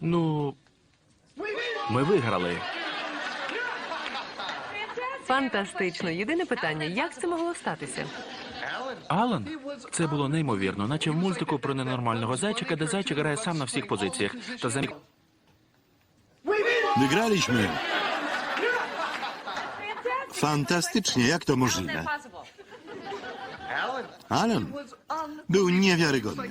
Ну, ми виграли. Фантастично. Єдине питання, як це могло статися? Алан, це було неймовірно, наче в мультику про ненормального зайчика, де зайчик грає сам на всіх позиціях. Та замість Wygraliśmy. Fantastycznie, jak to możliwe? Alan był niewiarygodny.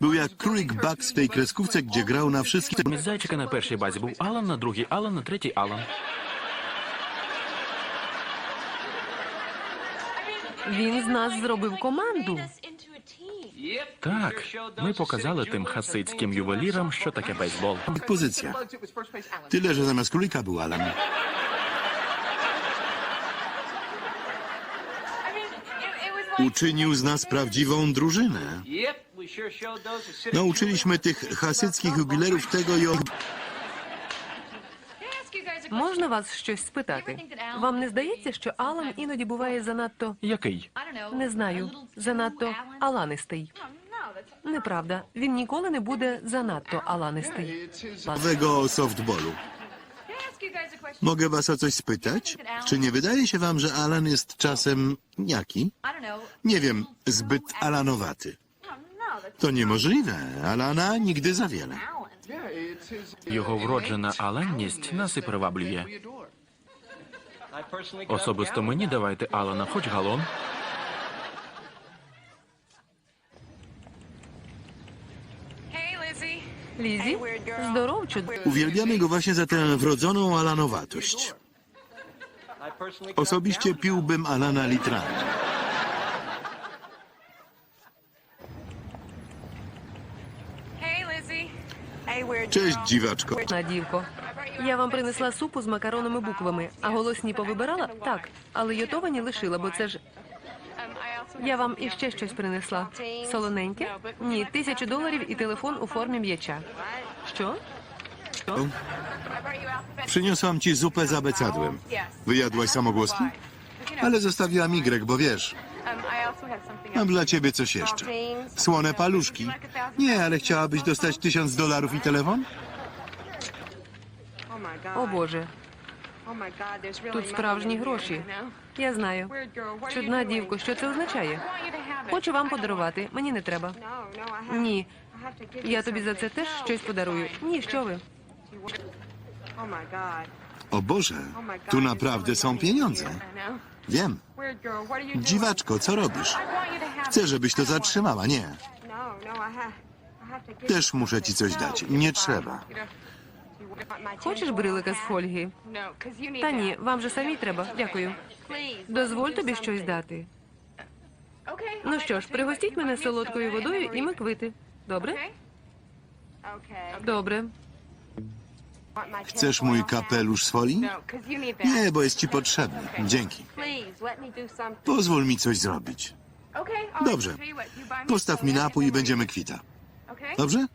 Był jak królik Bugs w tej kreskówce, gdzie grał na wszystkich. зайчика на першій базі був Алан, на другій Алан, на третій Алан. Він з нас зробив команду. Так, ми показали тим хасидським ювелірам, що таке бейсбол. Pozycja. Tyle, że zamiast królika był Alan. Uczynił z nas prawdziwą drużynę. Nauczyliśmy tych hasyckich jubilerów tego i. Можна вас щось спитати? Вам не здається, що Алан іноді буває занадто Який? не знаю, занадто аланистий? Неправда, він ніколи не буде занадто аланистий. nowego softballu. Mogę was o coś spytać? Czy nie wydaje się wam, że Alan jest czasem jaki? Nie wiem, zbyt alanowaty. To niemożliwe. Alana nigdy za wiele. Його вроджена аленність нас і приваблює. Особисто мені давайте Алана, хоч галон. Лізі, здоров, чудо. Uwielbiamy go właśnie za tę wrodzoną alanowatość. Osobiście piłbym Alana litrami. Cześć, dziwaczko. Надівко. Я вам принесла супу з макаронами буквами, а голосні повибирала? Так, але йотовані лишила, бо це ж. Я вам іще щось принесла. Солоненьке? Ні, тисячу доларів і телефон у формі м'яча. Що? Що? Przyniosłam ci zupę z abecadłem. Wyjadłaś samogłoski? Ale zostawiłam Y, bo wiesz, mam dla ciebie coś jeszcze. Słone paluszki. Nie, ale chciałabyś dostać tysiąc dolarów i telefon? О Боже, тут справжні гроші. Я знаю. Чудна дівко, що це означає? Хочу вам подарувати. Мені не треба. Ні. Я тобі за це теж щось подарую. Ні, що ви? O Boże, tu naprawdę są pieniądze. Wiem. Dziwaczko, co robisz? Chcę, żebyś to zatrzymała. Nie. Też muszę ci coś dać. Nie trzeba. Хочеш брилика з фольги? Та ні, вам же самі треба. Дякую. Дозволь тобі щось дати. Ну що ж, пригостіть мене солодкою водою і ми квити. Добре? Добре. Chcesz mój kapelusz z folii? Nie, bo jest ci potrzebny. Dzięki. Pozwól mi coś zrobić. Dobrze. Postaw mi napój i będziemy kwita. Dobrze?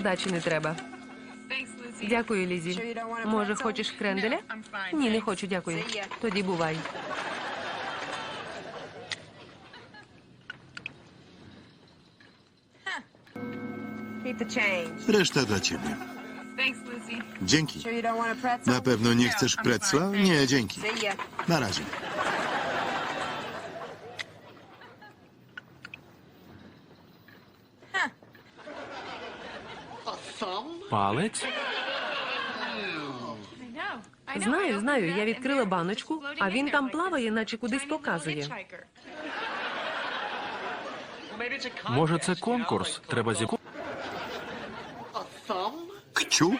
Здачі не треба. Дякую, Лізі. Може, хочеш кренделя? Ні, не хочу, дякую. Тоді бувай. Reszta dla ciebie. Dzięki. Pewno nie chcesz pretzla? Nie, dzięki. Na razie. Палець? Знаю, знаю, я відкрила баночку, а він там плаває, наче кудись показує. Може, це конкурс? Треба зі... Kciuk?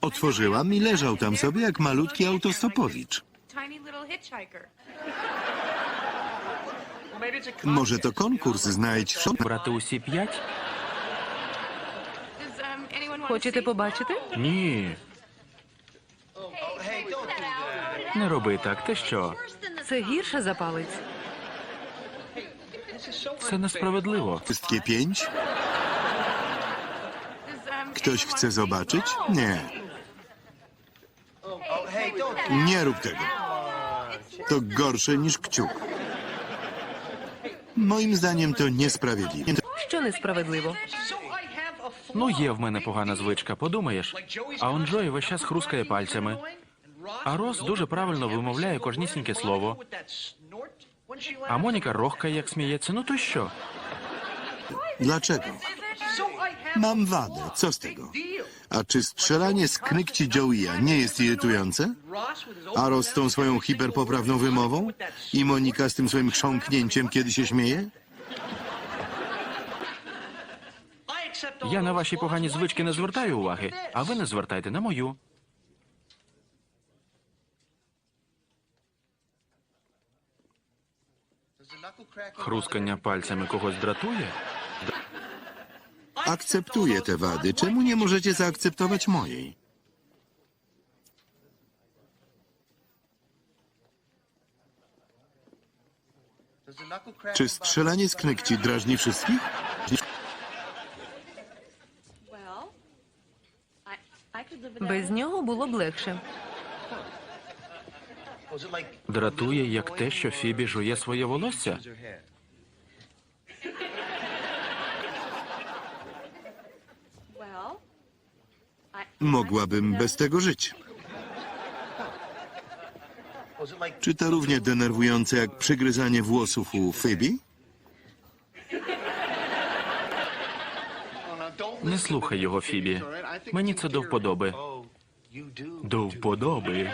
Otworzyłam i leżał tam sobie jak malutki autostopowicz. Może to konkurs znajdź w szop? брати усі п'ять? Хочете побачити? Ні. Не роби так, ти що? Це гірше за палець. Це несправедливо. Wszystkie pięć? Ktoś chce zobaczyć? Nie. Nie rób tego. To gorsze niż kciuk. Moim zdaniem to niesprawiedliwe. Що несправедливо? Ну, є в мене погана звичка, подумаєш. А он Джої весь час хрускає пальцями. А Рос дуже правильно вимовляє кожнісіньке слово. А Моніка рохкає, як сміється. Ну то що? Dlaczego? Mam wadę. Co z tego? A czy strzelanie z knykci Joey'a nie jest irytujące? A Ross z tą swoją hiperpoprawną wymową? I Monika z tym swoim chrząknięciem, kiedy się śmieje? Я на ваші погані звички не звертаю уваги, а ви не звертайте на мою. Хрускання пальцями когось дратує? Akceptuję te wady. Czemu nie możecie zaakceptować mojej? Czy strzelanie z knykci drażni wszystkich? Без нього було б легше. Дратує, як те, що Фібі жує своє волосся? Mogłabym bez tego żyć. Czy to równie denerwujące jak przygryzanie włosów u Phoebe? Не слухай його, Фібі. Мені це до вподоби. До вподоби.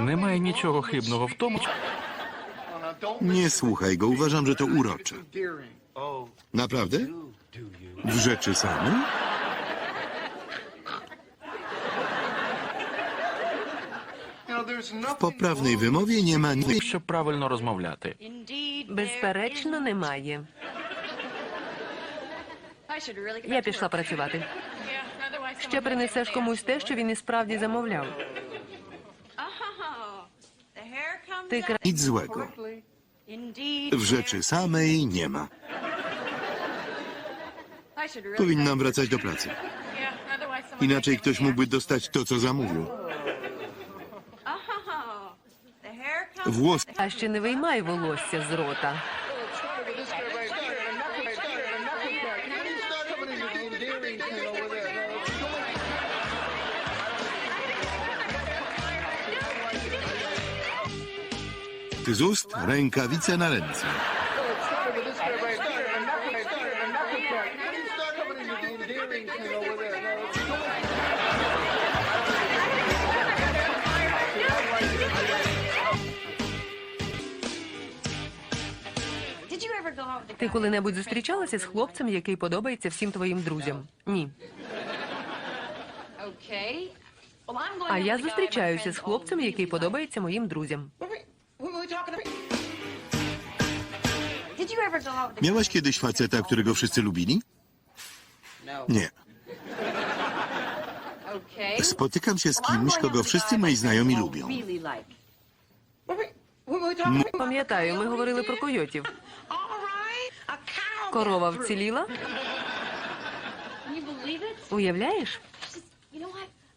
Немає нічого хибного в тому. Nie słuchaj go, uważam, że to urocze. Naprawdę? W rzeczy samej? W poprawnej wymowie nie ma nic. Щоб правильно розмовляти. Безперечно, немає. Я пішла працювати. Ще принесеш комусь те, що він і справді замовляв. Ти кра... Nic złego. W rzeczy samej nie ma. Powinnam wracać do pracy. Inaczej ktoś mógłby dostać to, co zamówił. Włos... А ще не виймай волосся з рота. Z ust, rękawice na ręce. Ти коли-небудь зустрічалася з хлопцем, який подобається всім твоїм друзям? Ні. А я зустрічаюся з хлопцем, який подобається моїм друзям. Miałaś kiedyś faceta, którego wszyscy lubili? Nie. Spotykam się z kimś, kogo wszyscy moi znajomi lubią. Пам'ятаю, ми говорили про койотів. Корова вціліла? Уявляєш?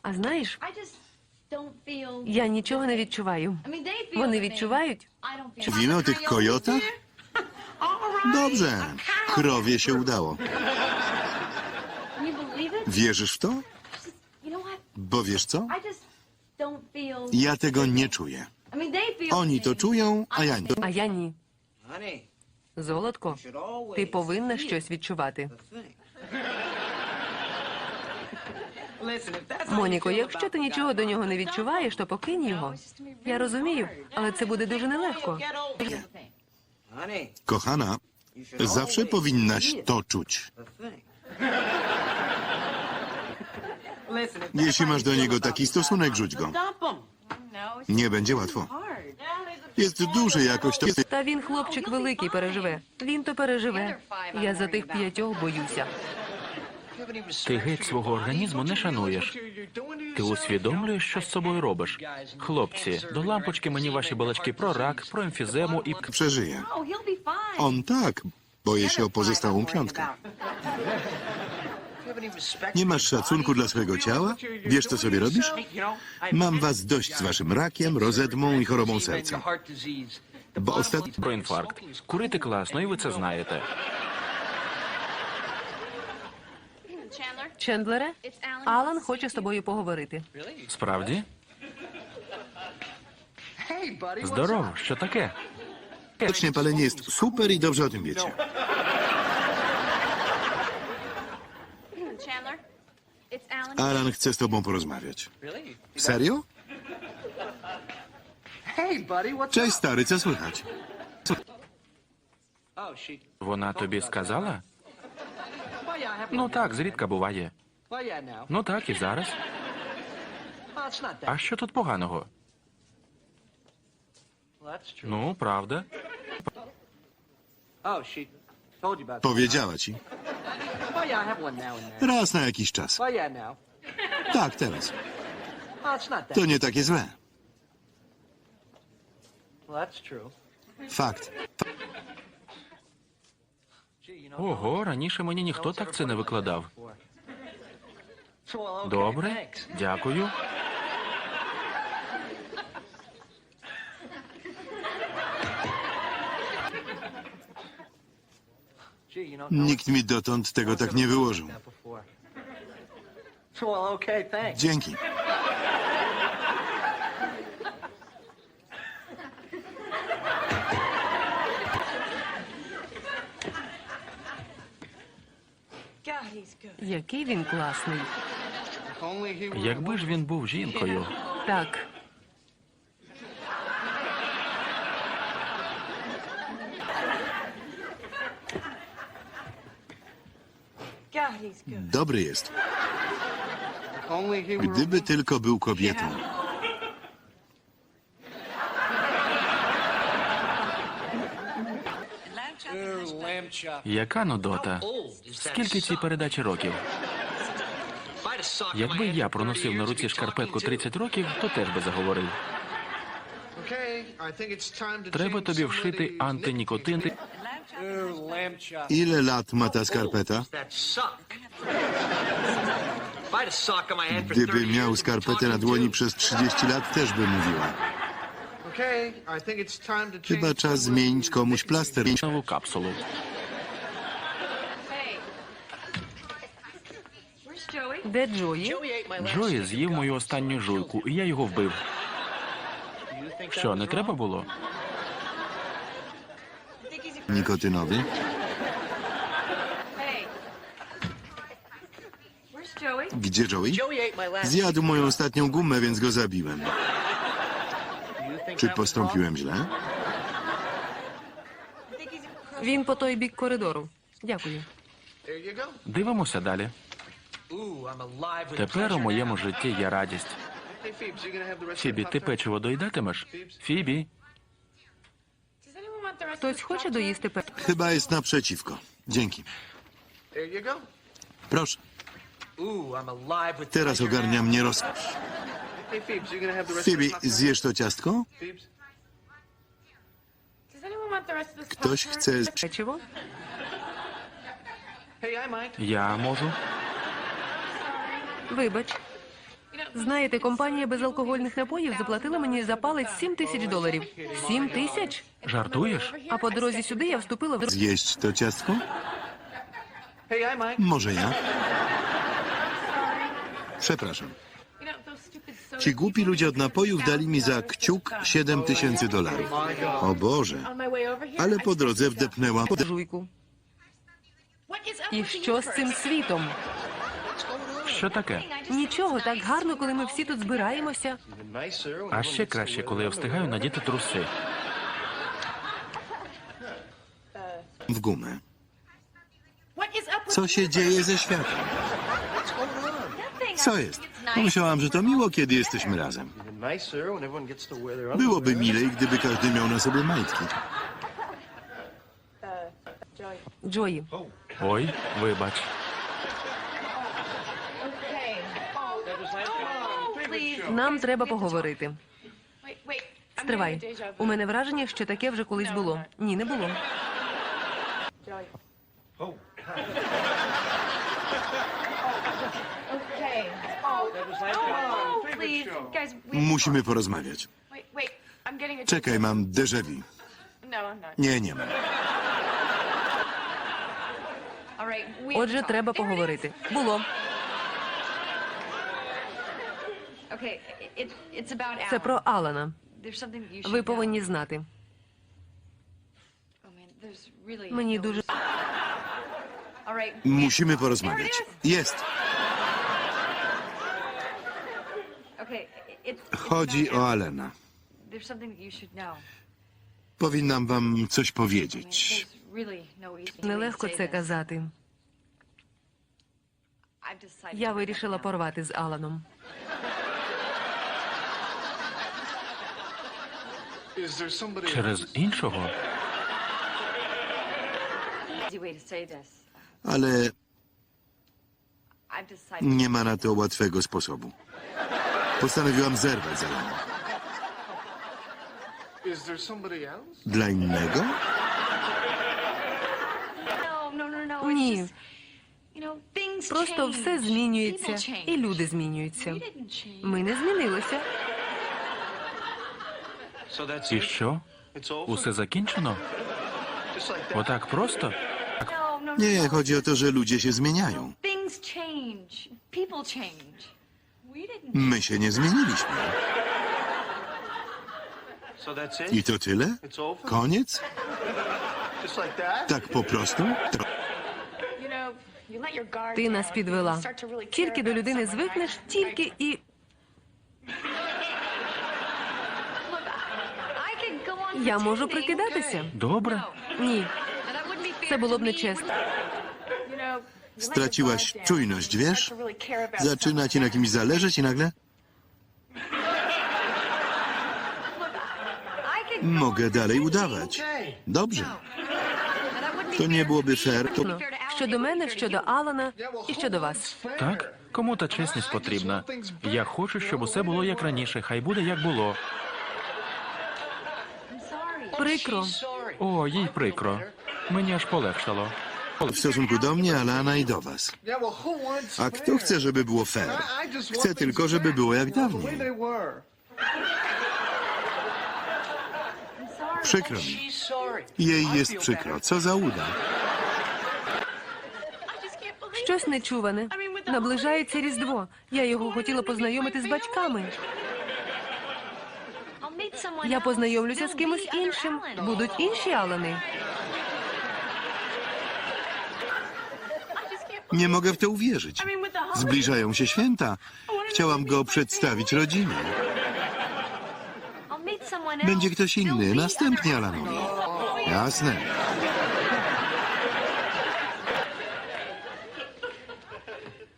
А знаєш, я нічого не відчуваю. Вони відчувають? Mówimy o tych kojotach? Dobrze, krowie się udało. Wierzysz w to? Bo wiesz co? Ja tego nie czuję. Oni to czują, a ja nie. А я ні. Золотко, ти повинна щось відчувати. Моніко, якщо ти нічого до нього не відчуваєш, то покинь його. Я розумію, але це буде дуже нелегко. Kochana, zawsze powinnaś to czuć. Jeśli masz do niego taki stosunek, rzuć go. Nie będzie łatwo. Jest duży jakoś to. Та він, хлопчик великий, переживе. Він то переживе. Я за тих п'ятьох боюся. Ти геть свого організму не шануєш. Ти усвідомлюєш, що з собою робиш? Хлопці, до лампочки мені ваші балачки про рак, про емфізему і Przeżyje. On tak. Boję się o pozostałą piątkę. Nie masz szacunku dla swojego ciała? Wiesz, co sobie robisz? Mam was dość z waszym rakiem, rozedmą i chorobą serca. Bo ostatnio... про інфаркт. Курити класно, і ви це знаєте. Чендлере, Алан хоче з тобою поговорити. Справді? Здорово, що таке? Widocznie palenie jest super i dobrze o tym wiecie. Alan chce z tobą porozmawiać. Serio? Cześć stary, co słychać? Вона тобі сказала? Ну так, зрідка буває. Ну так, і зараз. А що тут поганого? Ну, правда. Powiedziała ci. Raz na jakiś czas. Tak, teraz. To nie takie złe. Fakt. Ого, раніше мені ніхто так це не викладав. Добре, дякую. Nikt mi dotąd tego tak nie wyłożył. Dzięki. Який він класний. Якби ж він був жінкою. Так, Dobry jest. Gdyby tylko był kobietą. Яка нудота? Скільки цій передачі років? Якби я проносив на руці шкарпетку 30 років, то теж би заговорив. Треба тобі вшити антинікотин. Ile lat ma ta skarpeta? Gdyby miał skarpetę na dłoni przez 30 lat, też by mówiła. Chyba czas zmienić komuś plaster. Нову капсулу. Де Джої? Джої з'їв мою останню жуйку, і я його вбив. Що, не треба було? Nikotynowy. Gdzie Joey? Zjadł moją ostatnią gumę, więc go zabiłem. Czy postąpiłem źle? Він по той бік коридору. Дякую. Дивимося далі. Тепер у моєму житті є радість. Фібі, ти печиво доїдатимеш? Фібі, Хтось хоче доїсти пе... Chyba jest naprzeciwko. Dzięki. Proszę. Teraz ogarnia mnie rozkosz. Phoebe, zjesz to ciastko? Ktoś chce... Печиво? Я можу. Вибач. Знаєте, компанія безалкогольних напоїв заплатила мені за палець 7 тисяч доларів. 7 тисяч? Жартуєш? А по дорозі сюди я вступила в Zjeść to ciastko? Może ja? Przepraszam. Ci głupi ludzie od napojów dali mi za kciuk 7 tysięcy dolarów. O Boże. Ale po drodze wdepnęłam... жуйку. І що з цим світом? Що таке? Нічого, так гарно, коли ми всі тут збираємося. А ще краще, коли я встигаю надіти труси. w gumę. Co się dzieje ze światem? Co jest? Myślałam, że to miło, kiedy jesteśmy razem. Byłoby milej, gdyby każdy miał na sobie majtki. Джої, Ой, вибач. Нам треба поговорити. Стривай. У мене враження, що таке вже колись було. Ні, не було. Musimy porozmawiać. Czekaj, mam déjà vu. Nie, nie mam. Отже, треба поговорити. Було. Це про Алана. Ви повинні знати. Мені дуже Musimy porozmawiać. Jest. Chodzi o Alena. Powinnam wam coś powiedzieć. нелегко це казати. Я вирішила порвати з Аланом. Через іншого? Ale nie ma na to łatwego sposobu. Postanowiłam zerwać z Alenem. Dla innego? Ні, просто все змінюється, і люди змінюються. Ми не змінилися. І що? Усе закінчено? Отак просто? Nie, chodzi o to, że ludzie się zmieniają. Things change. People change. We didn't. My się nie zmieniliśmy. I to tyle? Koniec? Tak po prostu? To... You know, you let your guard Ти down, нас підвела. Тільки до людини звикнеш, тільки і. Я можу прикидатися. Добре. Ні. Це було б nečestne. Straciłaś czujność, wiesz? Zaczyna ci na kimś zależeć i nagle... далі удавати. Добре. То не було б fair. To... Щодо мене, щодо Алана і щодо вас. Так? Кому та чесність потрібна? Я хочу, щоб усе було як раніше, хай буде як було. Прикро. О, їй прикро. Мені аж полегшало. W stosunku do mnie, Alana i do was. A kto chce, żeby było fair? Chcę tylko, żeby było jak dawniej. Przykro mi. Jej jest przykro. Co za uda. Щось нечуване. Наближається Різдво. Я його хотіла познайомити з батьками. I'll meet someone Я else. познайомлюся з There'll кимось be other іншим. Alans. Будуть інші Алани. Nie mogę w to uwierzyć. Zbliżają się święta. Chciałam go przedstawić rodzinie. I'll meet someone else. Będzie ktoś There'll inny, be następnie other Alanowi. Alans. Jasne.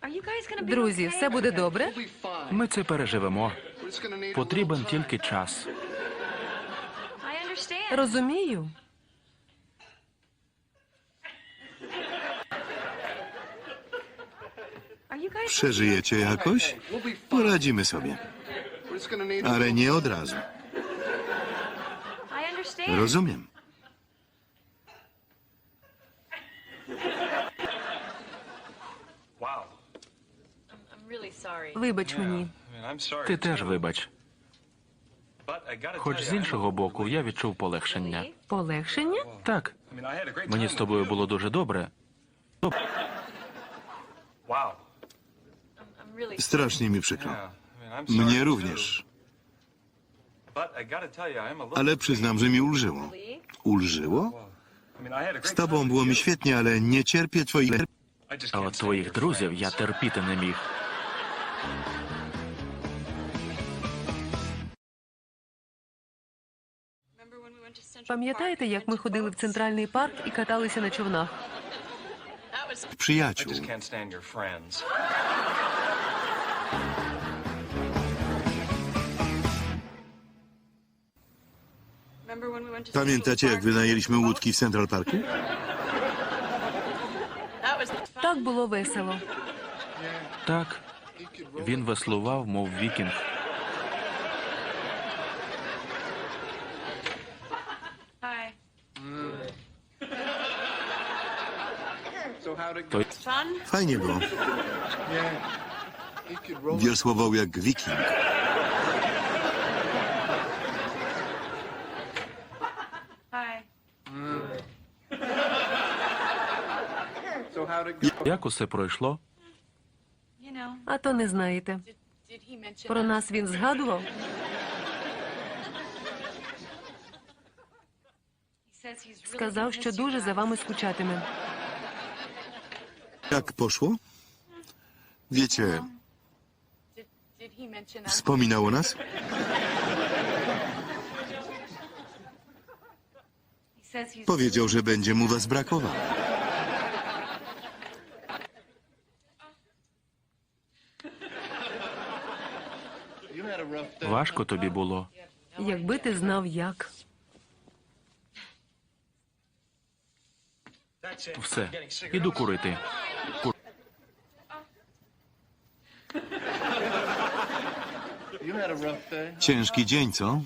Are you guys gonna be Друзі, okay? все буде добре? Ми це переживемо. Потрібен тільки час. Розумію. Przeżyjecie jakoś? Poradzimy sobie. Ale nie od razu. Rozumiem. Вибач мені. Ty też wybacz. Хоч з іншого боку, я відчув полегшення. Полегшення? Так, мені з тобою було дуже добре. Strasznie mi przykro. Mnie również. Ale przyznam, że mi ulżyło. Ulżyło? Z tobą było mi świetnie, ale nie cierpię twoich... А от твоїх друзів я терпіти не міг. Пам'ятаєте, як ми ходили в центральний парк і каталися на човнах? Przyjaciół. Pamiętacie, jak wynajęliśmy łódki w Central Parku? Так було весело. Так, він веслував, мов вікінг. То Fajnie było. Wiosłował jak wiking. як усе пройшло? А то не знаєте. Про нас він згадував? Сказав, що дуже за вами скучатиме. Jak poszło? Wiecie, wspominał o nas? Powiedział, że będzie mu was brakowało. Важко тобі було. Якби ти знав як. Все, іду курити. Ciężki dzień, co?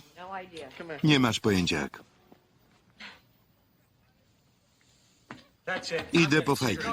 Nie masz pojęcia jak. Idę po fajki.